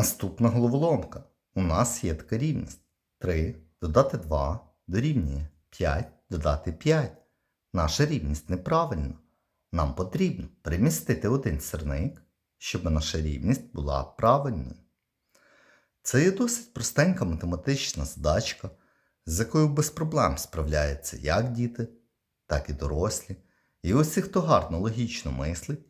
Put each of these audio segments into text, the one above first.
Наступна головоломка. У нас є така рівність. 3 додати 2 дорівнює 5 додати 5. Наша рівність неправильна. Нам потрібно перемістити один сірник, щоб наша рівність була правильною. Це є досить простенька математична задачка, з якою без проблем справляються як діти, так і дорослі. І усі, хто гарно логічно мислить,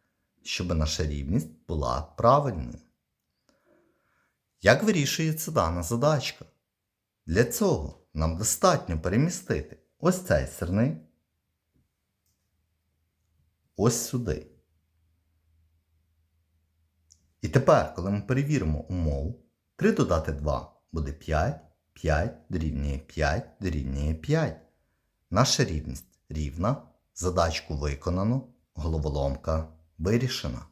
щоб наша рівність була правильною. Як вирішується дана задачка? Для цього нам достатньо перемістити ось цей сирник ось сюди. І тепер, коли ми перевіримо умову, 3 додати 2 буде 5, 5 дорівнює 5 дорівнює 5. Наша рівність рівна, задачку виконано, головоломка вирішена.